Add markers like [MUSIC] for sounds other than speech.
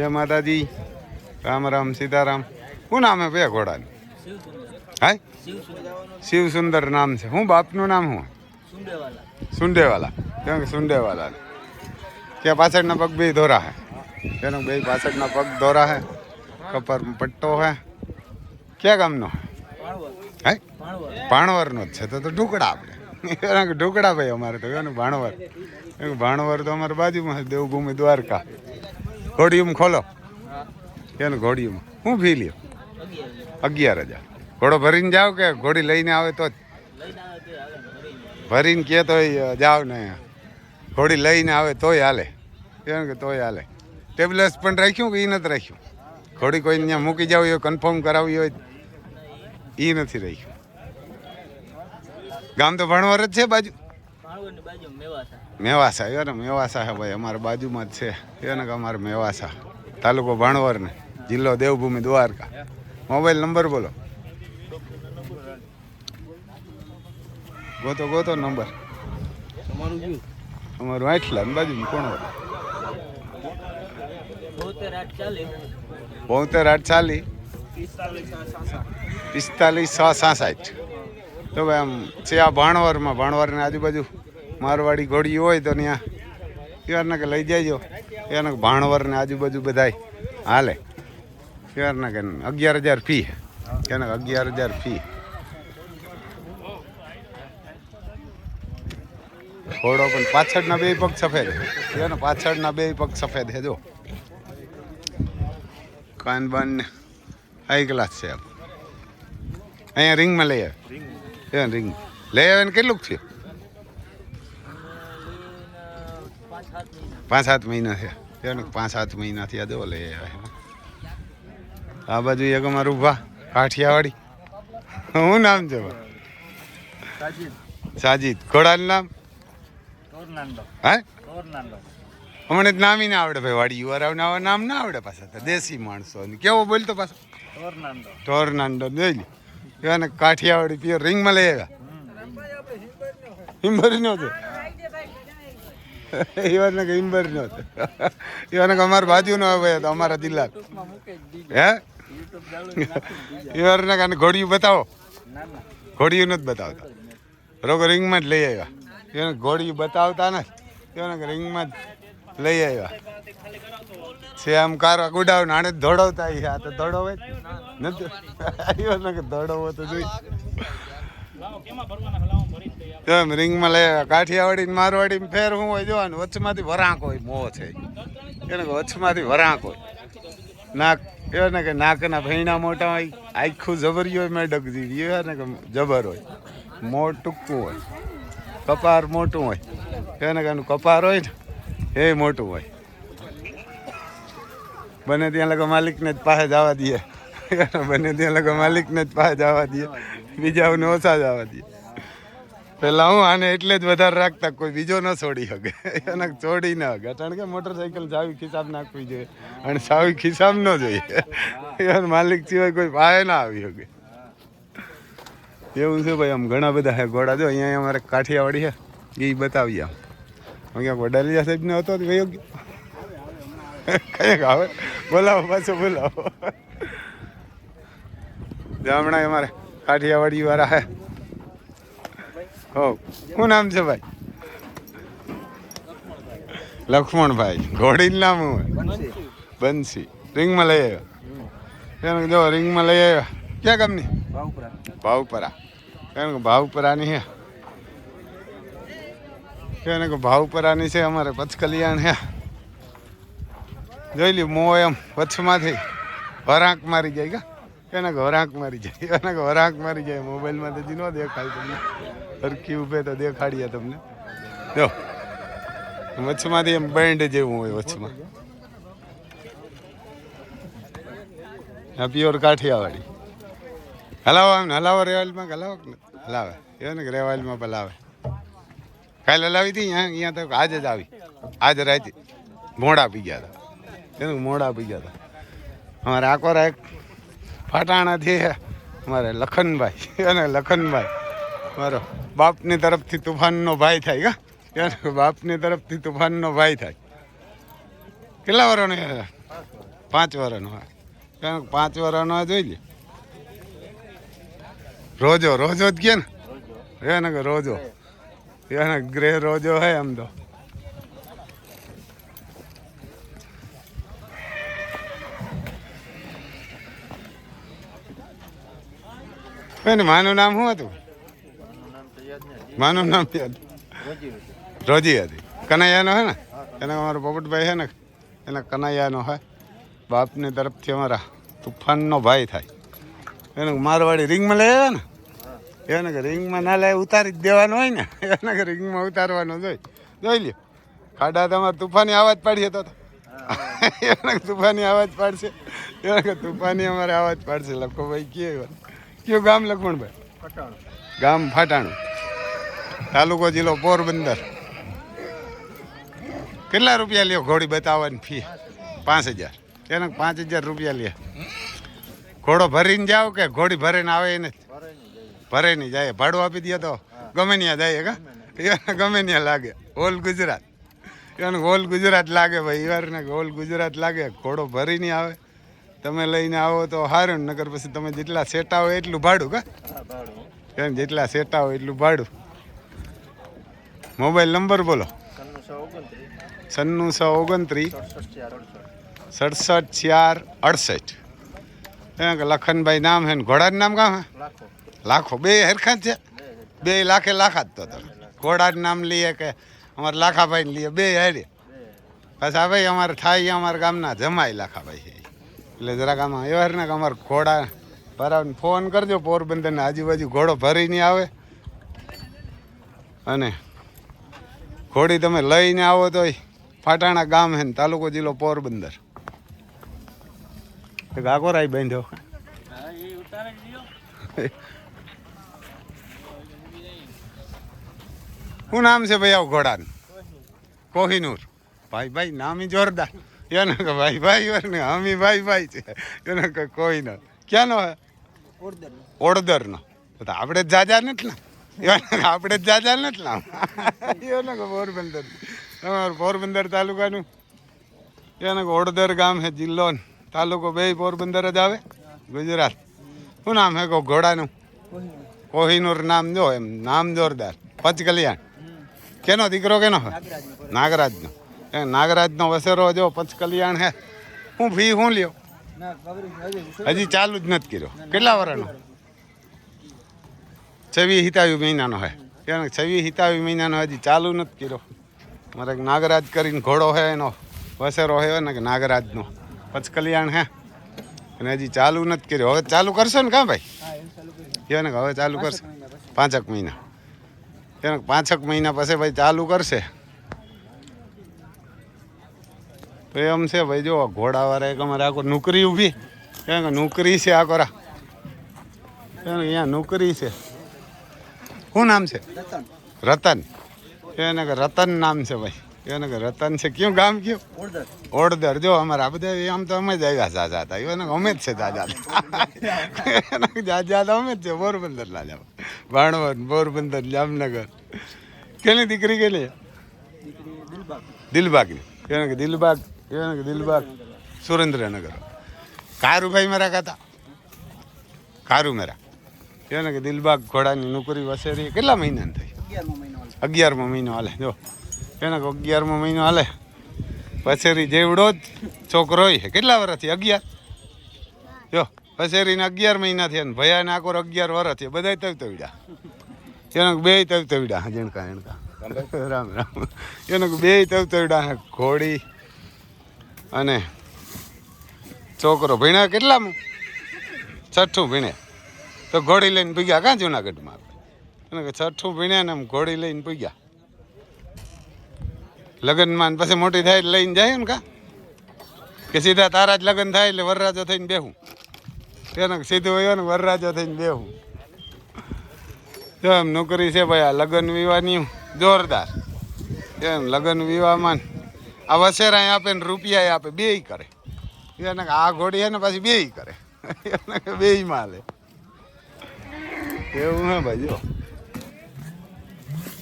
જય માતાજી. રામ રામ, સીતારામ. શું નામ હે બે ઘોડાનું? હા? શિવ સુંદર નામ છે. શું બાપનું નામ હું સુંડેવાલા. કેમ કે સુંડેવાલા કે પાછળના પગ બે ધોરા હે. તેનો બે પાછળના પગ ધોરા હે. કપર પટ્ટો હે. ક્યાં ગામનો હે? ભાણવરનો જ છે. તો તો ઢુકડા આપણે. ઢુકડા ભાઈ અમારે તો ભાણવર. ભાણવર તો અમારી બાજુમાં દેવભૂમિ દ્વારકા. ઘોડિયું ખોલો. એનું ઘોડિયું હું ફી લ્યો? અગિયાર હજાર. ઘોડો ભરીને જાવ કે ઘોડી લઈને આવે તો ભરીને કે તોય જાવ ને ઘોડી લઈને આવે તોય હાલે. કેમ કે તોય હાલે. ટેબ્લેસ પણ રાખ્યું કે એ નથી રાખ્યું? ઘોડી કોઈ ત્યાં મૂકી જાવ હોય કન્ફર્મ કરાવી હોય એ નથી રાખ્યું. ગામ તો ભણવર જ છે બાજુ. મેવાસા. એ ને મેવાસા હે ભાઈ અમારા બાજુમાં જ છે. એ ને કે અમારે મેવાસા તાલુકો ભાણવર ને જિલ્લો દેવભૂમિ દ્વારકા. મોબાઈલ નંબર બોલો. ગોતો ગોતો નંબર. અમારું આઠલા ને બાજુ કોણ બોતેર આઠ ચાલી પિસ્તાલીસ છ સાસઠ. તો ભાઈ આમ છે આ ભાણવરમાં ભાણવરની આજુબાજુ મારવાડી ઘોડી હોય તો ત્યાં કે લઈ જાય ત્યારના ભાણવર ભાણવરને આજુબાજુ બધાય. હાલે. કે અગિયાર હજાર ફી. ત્યાંના અગિયાર હજાર ફી. ઘોડો પણ પાછળના બે પગ સફેદ. છે ને પાછળના બે પગ સફેદ હેજો જો. કાન બાન ને હાઈ ક્લાસ છે અહીંયા રિંગમાં લઈ આવે. રિંગ લઈ આવે ને કેટલુંક છે પાંચ સાત મહિના છે એને પાંચ સાત મહિના થયા દો લઈ આવે આ બાજુ એક અમારું ભા કાઠિયાવાડી. શું નામ છે? સાજીદ. ઘોડાનું નામ? હે? હમણાં જ નામ ના આવડે ભાઈ વાડી આવા નામ ના આવડે પાછા દેશી માણસો. કેવો બોલતો પાછો? ટોર્નાન્ડો. જોઈ લે. કાઠિયાવાડી પીએ રિંગમાં લઈ આવ્યા. હિમ્બરી નો એવાને કે ઇમ્બર નો ઈવન કે અમાર બાજુ નો આવે તો અમારા જિલ્લા હે? એવાને ને કાને ઘોડિયું બતાવો. ઘોડિયું નથી બતાવતા. રોગ રિંગમાં જ લઈ આવ્યા. એને ઘોડિયું બતાવતા ને એને રિંગમાં જ લઈ આવ્યા. છે આમ કાર ગુડાવ નાણે ધોડવતા આ તો દોડવે જ નથી. આવ્યો કે ધોડવો તો જોઈ એમ રિંગમાં આવ્યા કાઠિયાવાડી મારવાડી ફેર હું હોય, જોવાનું વચ્ચેમાંથી વરાંક હોય મોહ છે. એને કે વચ્ચેમાંથી વરાંક હોય. નાક એને કે નાકના ભૈણા મોટા હોય, આખું જબરી હોય, મેડક જેવી ને કે જબર હોય. મોં ટૂંકું હોય, કપાર મોટું હોય. એને કે એનું કપાર હોય ને, એ મોટું હોય. બને ત્યાં લગા માલિકને જ પાસે જવા દઈએ. [LAUGHS] બને ત્યાં લગા માલિકને જ પાસે જવા દઈએ. બીજાઓને ઓછા જ દઈએ પેલા હું આને એટલે જ વધારે રાખતા કોઈ બીજો ન છોડી શકે. એને છોડી ન શકે. કારણ કે મોટરસાઇકલ સાવી ખિસ્સાબ નાખવી જોઈએ અને સાવી ખિસ્સાબ ન જોઈએ. યાર માલિક સિવાય કોઈ પાસે ના આવી શકે. એવું છે ભાઈ, આમ ઘણા બધા હે ઘોડા. જો અહીંયા અમારે કાઠિયાવાડી છે. એ બતાવીએ આમ. અહીંયા વડાલિયા સાહેબને હતો તો કંઈક કંઈક આવે. બોલાવો, પાછો બોલાવો. હમણાં અમારે કાઠિયાવાડી વાળા હે. હો શું નામ છે ભાઈ? લક્ષ્મણભાઈ. ઘોડીનું નામ હું બંસી રિંગમાં લઈ આવ્યા? એને જો રિંગમાં લઈ આવ્યા. ક્યાં કામની ભાવપરા. કારણ કે ભાવપરાની હે. એને કે ભાવપરાની છે અમારે પચકલિયાણ હે. જોઈ લી મો એમ વચમાંથી વરાંક મારી જાય કા? એને કે મારી જાય, એના કે મારી જાય મોબાઈલમાં તો ન દેખાય તમને. સરખી ઊભે તો દેખાડીએ તમને. જો, વચમાંથી એમ બેન્ડ જેવું હોય વચમાં. પ્યોર કાઠિયાવાડી. હલાવો આમ હલાવો રેવાલમાં હલાવો હલાવે. એ ને રેવાલમાં હલાવે કાલે હલાવી હતી અહીંયા અહીંયા તો આજે જ આવી. આજે રાતે મોડા પી ગયા હતા. એનું મોડા પી ગયા હતા. અમારે આકોરા એક ફાટાણાથી મારે લખનભાઈ, [LAUGHS] અને લખનભાઈ, મારો બાપની તરફથી તુફાનનો ભાઈ થાય કા બાપની તરફથી તુફાનનો ભાઈ થાય. કેટલા વર્ષનો પાંચ વર્ષનો કારણ કે પાંચ વર્ષનો જોઈ લે. રોજો રોજો જ કે ને? એને કે રોજો? એને ગ્રે રોજો હે આમ તો. એને માનું નામ શું હતું? માનું નામ રોજી હતી કનૈયાનો હે ને? એને અમારો પોપટભાઈ છે ને, એના કનૈયાનો હે. બાપની તરફથી અમારા તુફાનનો ભાઈ થાય. એને મારવાડી રિંગમાં લઈ આવ્યા ને? એને કે રિંગમાં ના લે ઉતારી જ દેવાનું હોય ને? એને કે રિંગમાં ઉતારવાનો જોઈ જોઈ લ્યો. ખાડા તમારે તુફાની અવાજ પાડી હતો તો. [LAUGHS] એને તુફાની અવાજ પાડશે. એને કે તુફાની અમારે અવાજ પાડશે. લખો ભાઈ કયો કયું ગામ લખમણભાઈ? ગામ ફાટાણું. તાલુકો જિલ્લો પોરબંદર. કેટલા રૂપિયા લ્યો ઘોડી બતાવવાની ફી? પાંચ હજાર. એને પાંચ હજાર રૂપિયા લે ઘોડો ભરીને જાવ કે ઘોડી ભરીને આવે એને? ભરે નહીં જાય. ભાડું આપી દે તો ગમે ત્યાં જાય કા? એને ગમે ત્યાં લાગે. ઓલ ગુજરાત. એને ઓલ ગુજરાત લાગે ભાઈ. ઈવારને ઓલ ગુજરાત લાગે. ઘોડો ભરી નહીં આવે. તમે લઈને આવો તો સારું નગર પછી તમે જેટલા સેટા હોય એટલું ભાડું, કા? એમ જેટલા સેટા હોય એટલું ભાડું? મોબાઈલ નંબર બોલો. સન્નું સો ઓગણત્રીસ, સડસઠ ચાર અડસઠ. કે લખનભાઈ નામ હે ને, ઘોડાનું નામ કામ હે? લાખો. બે હરખા જ છે? બે લાખે લાખા જ તો તમે. ઘોડાનું નામ લઈએ કે અમારે લાખાભાઈને લઈએ, બે હારે. પાછા ભાઈ અમારે થાય અમારા ગામના જમાય લાખાભાઈ છે. એટલે જરાક આમાં એવા ને કે અમારે ઘોડા ભરાવીને ફોન કરજો, પોરબંદરને આજુબાજુ ઘોડો ભરીને આવે. અને ઘોડી તમે લઈને આવો તો ફાટાણા ગામ હે ને તાલુકો જિલ્લો પોરબંદર. એક આગોરાઈ બાંધ્યો. શું નામ છે ભાઈ આવું ઘોડાનું? કોહિનૂર. ભાઈ ભાઈ, નામ જોરદાર. એને કે ભાઈ ભાઈ ને અમી ભાઈ ભાઈ છે. એનો કે કોહિનૂર ક્યાંનો? હે ઓડદરનો તો આપણે જ જાજા નથી ને. આપણે જ જાજા નથી ને એનો કે પોરબંદર. તમારું પોરબંદર તાલુકાનું. એનો કે ઓડદર ગામ હે જિલ્લો ને. તાલુકો બે પોરબંદર જ આવે. ગુજરાત. શું નામ હે કો ઘોડાનું? કોહિનૂર નામ જો એમ નામ જોરદાર. પંચકલ્યાણ. કેનો દીકરો કેનો? નાગરાજનો. એ નાગરાજનો વસેરો જો પંચકલ્યાણ હે. હું ફી હું લ્યો? હજી ચાલુ જ નથી કર્યો. કેટલા વર્ષનો છવ્વીસ હિતાવી મહિનાનો હે. કેમ છવ્વીસ હિતાવી મહિનાનો હજી ચાલુ નથી કર્યો. મારે નાગરાજ કરીને ઘોડો હે, એનો વસેરો હે ને કે નાગરાજનો પચકલ્યાણ હે. અને હજી ચાલુ નથી કર્યો. હવે ચાલુ કરશો ને કાં ભાઈ? એને કે હવે ચાલુ કરશે. પાંચક મહિના. પાંચક મહિના પછી ભાઈ ચાલુ કરશે. તો એમ છે ભાઈ જો ઘોડાવાળા એક અમારે આખો નોકરી ઊભી. કેમ કે નોકરી છે આખો રા કેમ કે અહીંયા નોકરી છે. શું નામ છે? રતન. એને કે રતન નામ છે ભાઈ. એને કે રતન છે કયું ગામ કયું? ઓડદર જો અમારા આ બધા આમ તો અમે જ આવ્યા જાજા હતા એને કે અમે જ છે જાજા એને કે જાજા તો અમે જ છે પોરબંદર ના જાવ ભાણવર પોરબંદર જામનગર. કેની દીકરી કેલી દિલબાગની. એને કે દિલબાગ એને કે દિલબાગ સુરેન્દ્રનગર કારુભાઈ મારા કાતા કારુ મેરા એને કે દિલબાગ ઘોડાની નોકરી વસેરી કેટલા મહિનાની થઈ અગિયારમો મહિનો હાલે જો એને કે અગિયારમો મહિનો હાલે પછેરી જેવડો જ છોકરો છે કેટલા વર્ષથી અગિયાર જો વસેરીને અગિયાર મહિના થયા ને ભયાને આકોર અગિયાર વર્ષ થયા બધા તવ તવડ્યા એને બે તવ તવડ્યા જણકા જણકા રામ રામ એને બે તવ તવડ્યા ઘોડી અને છોકરો ભીણે કેટલામાં? છઠ્ઠું ભીણે. તો ઘોડી લઈને પૂગ્યા કાં જુનાગઢમાં એને કે છઠ્ઠું ભીણ્યા ને આમ ઘોડી લઈને પૂગ્યા. લગ્નમાં પછી મોટી થાય એટલે લઈને જાય ને કા? કે સીધા તારા જ લગ્ન થાય એટલે વરરાજો થઈને બેહું. કે સીધું હોય ને વરરાજો થઈને બેહું. જો એમ નોકરી છે ભાઈ આ લગ્ન વિવાહની જોરદાર. એમ લગ્ન વિવાહમાં આ વસેરા આપે ને રૂપિયા આપે, બેય કરે. એને આ ઘોડી ને પાછી બે કરે. [LAUGHS] એને કે બેયમાં એવું હે ભાઈ